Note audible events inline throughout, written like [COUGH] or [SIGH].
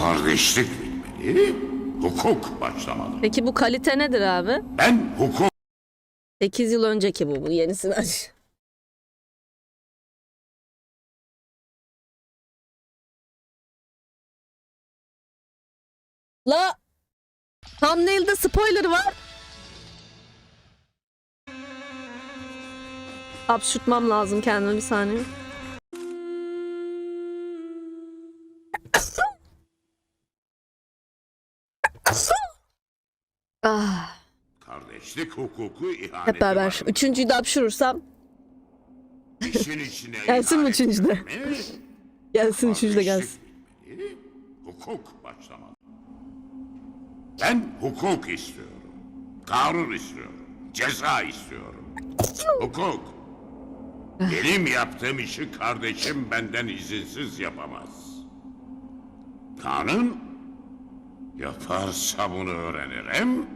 Kardeşlik bilmeli, hukuk başlamalı. Peki bu kalite nedir abi? Ben hukuk 8 yıl önceki bu. Bu yenisini aç. [LAUGHS] La thumbnail'de spoiler var. Hapşurtmam lazım kendime bir saniye. Kardeşlik hukuku ihaneti hep beraber. var. Üçüncüyü de hapşurursam İşin içine [LAUGHS] Gelsin mi ihanet üçüncü de? [LAUGHS] gelsin üçüncü de gelsin. kardeşlik hukuk başlamalı. Ben hukuk istiyorum. Kanun istiyorum. Ceza istiyorum. hukuk. Benim yaptığım işi kardeşim benden izinsiz yapamaz. Kanun yaparsa bunu öğrenirim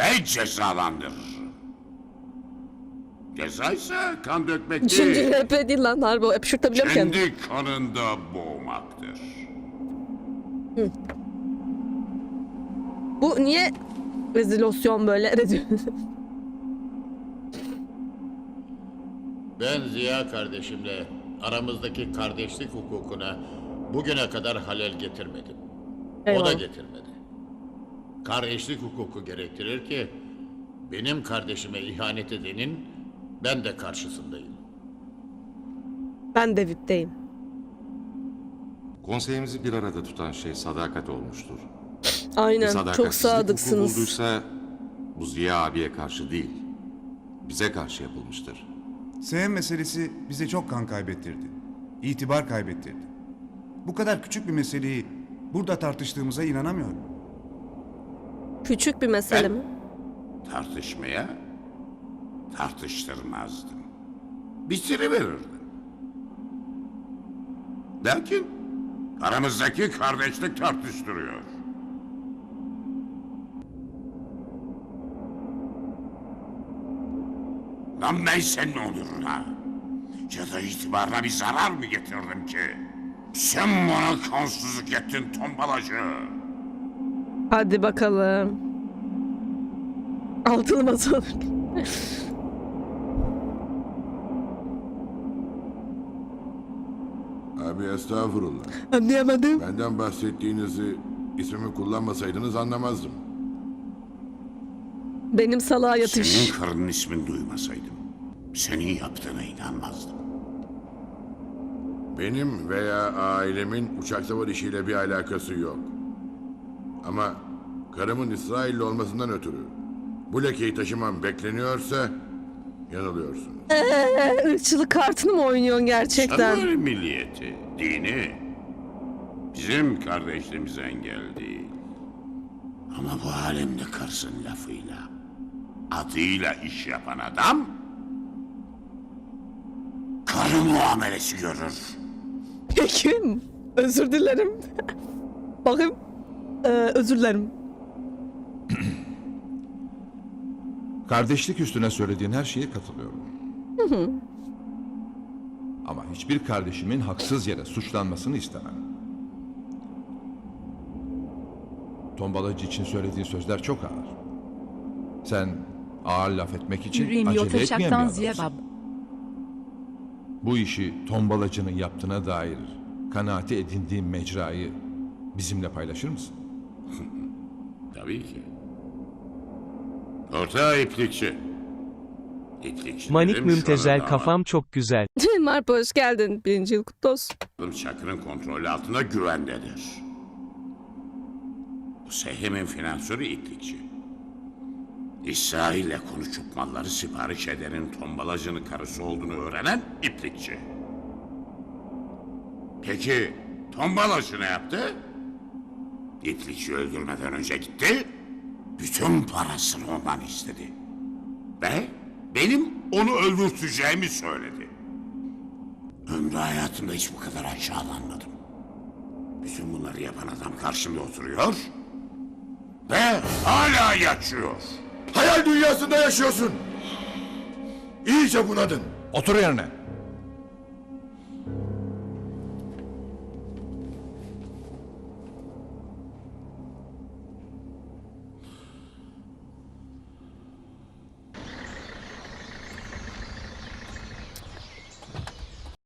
ve cezalandırırım. Ceza ise kan dökmek değil. RP değil lan harbi kendimi. Kendi kanında boğmaktır. Bu niye rezilosyon böyle? [LAUGHS] Ben Ziya kardeşimle aramızdaki kardeşlik hukukuna bugüne kadar halel getirmedim. O da Eyvallah. getirmedi. Kardeşlik hukuku gerektirir ki benim kardeşime ihanet edenin ben de karşısındayım. ben de VIP'teyim. Konseyimizi bir arada tutan şey sadakat olmuştur. Bir Aynen çok sadakatsizlik hukuku sadıksınız. bulduysa bu Ziya abiye karşı değil, bize karşı yapılmıştır. Sevim meselesi bize çok kan kaybettirdi. İtibar kaybettirdi. Bu kadar küçük bir meseleyi burada tartıştığımıza inanamıyorum. Küçük bir mesele Ben- mi? Tartışmaya tartıştırmazdım. Bitiriverirdim. Lakin aramızdaki kardeşlik tartıştırıyor. Lan ben senin onuruna ya da itibarına bir zarar mı getirdim ki? Sen bana kansızlık ettin tombalacı. Hadi bakalım. Altılı masa olur. Abi estağfurullah. Anlayamadım. Benden bahsettiğinizi ismimi kullanmasaydınız anlamazdım. Benim salağa yatış. Senin karının ismini duymasaydım senin yaptığına inanmazdım. Benim veya ailemin uçak savar işiyle bir alakası yok. Ama karımın İsrailli olmasından ötürü bu lekeyi taşımam bekleniyorsa yanılıyorsunuz. Ee, ırkçılık kartını mı oynuyorsun gerçekten? Sanır milliyeti, dini bizim kardeşliğimize engel değil. Ama bu alemde karısın lafıyla, adıyla iş yapan adam karı muamelesi görür. Peki. Özür dilerim. Bakayım. Ee, özür dilerim. Kardeşlik üstüne söylediğin her şeye katılıyorum. Ama hiçbir kardeşimin haksız yere suçlanmasını istemem. Tombalacı için söylediğin sözler çok ağır. Sen ağır laf etmek için Yüreğim acele yol etmeyen bir adamsın. Bu işi tombalacının yaptığına dair kanaati edindiğin mecrayı bizimle paylaşır mısın? [LAUGHS] Tabii ki. Orta iplikçi. İplikçi Manik dedim, mümtezel kafam çok güzel. [LAUGHS] Marp hoş geldin. Birinci yıl kutlu olsun. Çakır'ın kontrolü altında güvendedir. Bu Sehim'in finansörü iplikçi. İsrail'le konuşup malları sipariş edenin tombalacının karısı olduğunu öğrenen iplikçi. Peki tombalacı ne yaptı? İplikçi öldürmeden önce gitti, bütün parasını ondan istedi. Ve benim onu öldürteceğimi söyledi. Ömrü hayatımda hiç bu kadar aşağılanmadım. Bütün bunları yapan adam karşımda oturuyor ve hala yaşıyor. Hayal dünyasında yaşıyorsun. İyice bunadın. Otur yerine.